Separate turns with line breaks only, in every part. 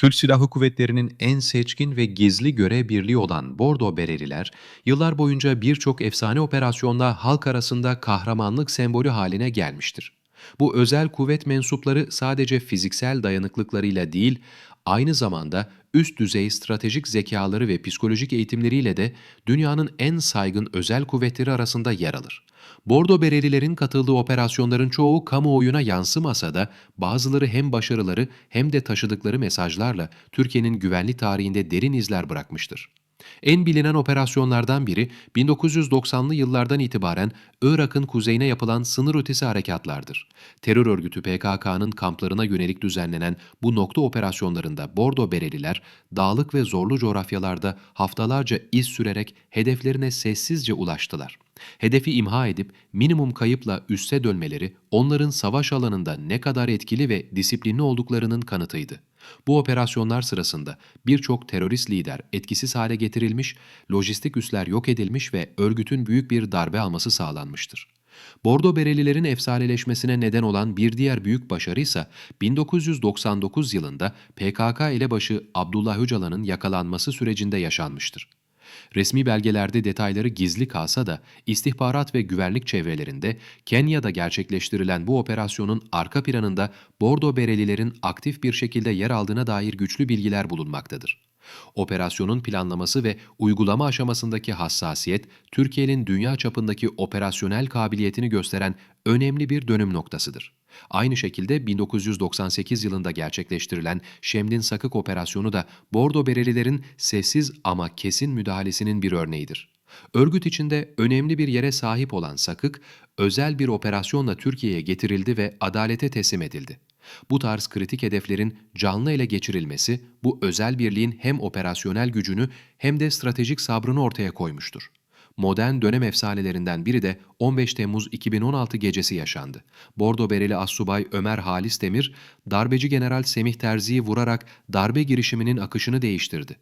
Türk Silahlı Kuvvetleri'nin en seçkin ve gizli görev birliği olan Bordo Bereliler, yıllar boyunca birçok efsane operasyonda halk arasında kahramanlık sembolü haline gelmiştir. Bu özel kuvvet mensupları sadece fiziksel dayanıklıklarıyla değil, aynı zamanda üst düzey stratejik zekaları ve psikolojik eğitimleriyle de dünyanın en saygın özel kuvvetleri arasında yer alır. Bordo Berelilerin katıldığı operasyonların çoğu kamuoyuna yansımasa da bazıları hem başarıları hem de taşıdıkları mesajlarla Türkiye'nin güvenlik tarihinde derin izler bırakmıştır. En bilinen operasyonlardan biri 1990'lı yıllardan itibaren Irak'ın kuzeyine yapılan sınır ötesi harekatlardır. Terör örgütü PKK'nın kamplarına yönelik düzenlenen bu nokta operasyonlarında Bordo Bereliler dağlık ve zorlu coğrafyalarda haftalarca iz sürerek hedeflerine sessizce ulaştılar. Hedefi imha edip minimum kayıpla üsse dönmeleri onların savaş alanında ne kadar etkili ve disiplinli olduklarının kanıtıydı. Bu operasyonlar sırasında birçok terörist lider etkisiz hale getirilmiş, lojistik üsler yok edilmiş ve örgütün büyük bir darbe alması sağlanmıştır. Bordo Berelilerin efsaneleşmesine neden olan bir diğer büyük başarı ise 1999 yılında PKK elebaşı Abdullah Öcalan'ın yakalanması sürecinde yaşanmıştır. Resmi belgelerde detayları gizli kalsa da istihbarat ve güvenlik çevrelerinde Kenya'da gerçekleştirilen bu operasyonun arka planında Bordo Berelilerin aktif bir şekilde yer aldığına dair güçlü bilgiler bulunmaktadır. Operasyonun planlaması ve uygulama aşamasındaki hassasiyet, Türkiye'nin dünya çapındaki operasyonel kabiliyetini gösteren önemli bir dönüm noktasıdır. Aynı şekilde 1998 yılında gerçekleştirilen Şemdin Sakık operasyonu da Bordo Berelilerin sessiz ama kesin müdahalesinin bir örneğidir. Örgüt içinde önemli bir yere sahip olan Sakık, özel bir operasyonla Türkiye'ye getirildi ve adalete teslim edildi. Bu tarz kritik hedeflerin canlı ele geçirilmesi, bu özel birliğin hem operasyonel gücünü hem de stratejik sabrını ortaya koymuştur. Modern dönem efsanelerinden biri de 15 Temmuz 2016 gecesi yaşandı. Bordo Bereli Assubay Ömer Halis Demir, darbeci General Semih Terzi'yi vurarak darbe girişiminin akışını değiştirdi.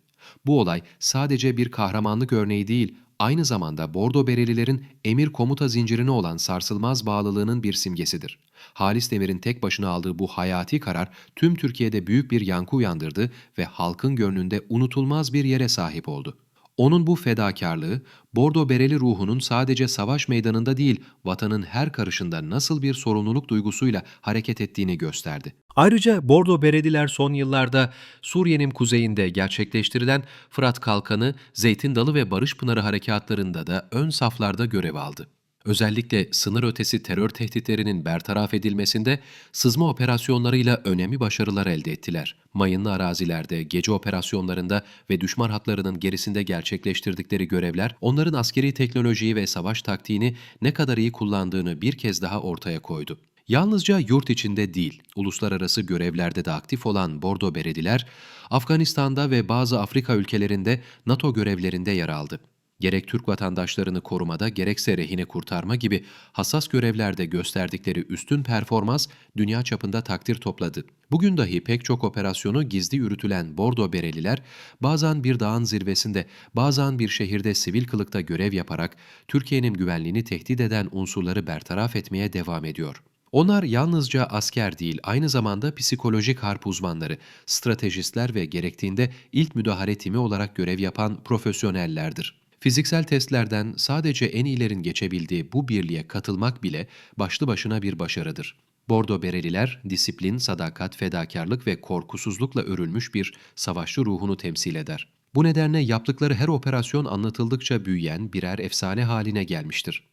Bu olay sadece bir kahramanlık örneği değil, aynı zamanda Bordo Berelilerin emir komuta zincirine olan sarsılmaz bağlılığının bir simgesidir. Halis Demir'in tek başına aldığı bu hayati karar tüm Türkiye'de büyük bir yankı uyandırdı ve halkın gönlünde unutulmaz bir yere sahip oldu. Onun bu fedakarlığı, Bordo Bereli ruhunun sadece savaş meydanında değil, vatanın her karışında nasıl bir sorumluluk duygusuyla hareket ettiğini gösterdi. Ayrıca Bordo Bereliler son yıllarda Suriye'nin kuzeyinde gerçekleştirilen Fırat Kalkanı, Zeytin Dalı ve Barış Pınarı harekatlarında da ön saflarda görev aldı. Özellikle sınır ötesi terör tehditlerinin bertaraf edilmesinde sızma operasyonlarıyla önemli başarılar elde ettiler. Mayınlı arazilerde, gece operasyonlarında ve düşman hatlarının gerisinde gerçekleştirdikleri görevler, onların askeri teknolojiyi ve savaş taktiğini ne kadar iyi kullandığını bir kez daha ortaya koydu. Yalnızca yurt içinde değil, uluslararası görevlerde de aktif olan Bordo Berediler, Afganistan'da ve bazı Afrika ülkelerinde NATO görevlerinde yer aldı. Gerek Türk vatandaşlarını korumada gerekse rehine kurtarma gibi hassas görevlerde gösterdikleri üstün performans dünya çapında takdir topladı. Bugün dahi pek çok operasyonu gizli yürütülen Bordo Bereliler bazen bir dağın zirvesinde, bazen bir şehirde sivil kılıkta görev yaparak Türkiye'nin güvenliğini tehdit eden unsurları bertaraf etmeye devam ediyor. Onlar yalnızca asker değil, aynı zamanda psikolojik harp uzmanları, stratejistler ve gerektiğinde ilk müdahale timi olarak görev yapan profesyonellerdir. Fiziksel testlerden sadece en iyilerin geçebildiği bu birliğe katılmak bile başlı başına bir başarıdır. Bordo Bereliler, disiplin, sadakat, fedakarlık ve korkusuzlukla örülmüş bir savaşçı ruhunu temsil eder. Bu nedenle yaptıkları her operasyon anlatıldıkça büyüyen birer efsane haline gelmiştir.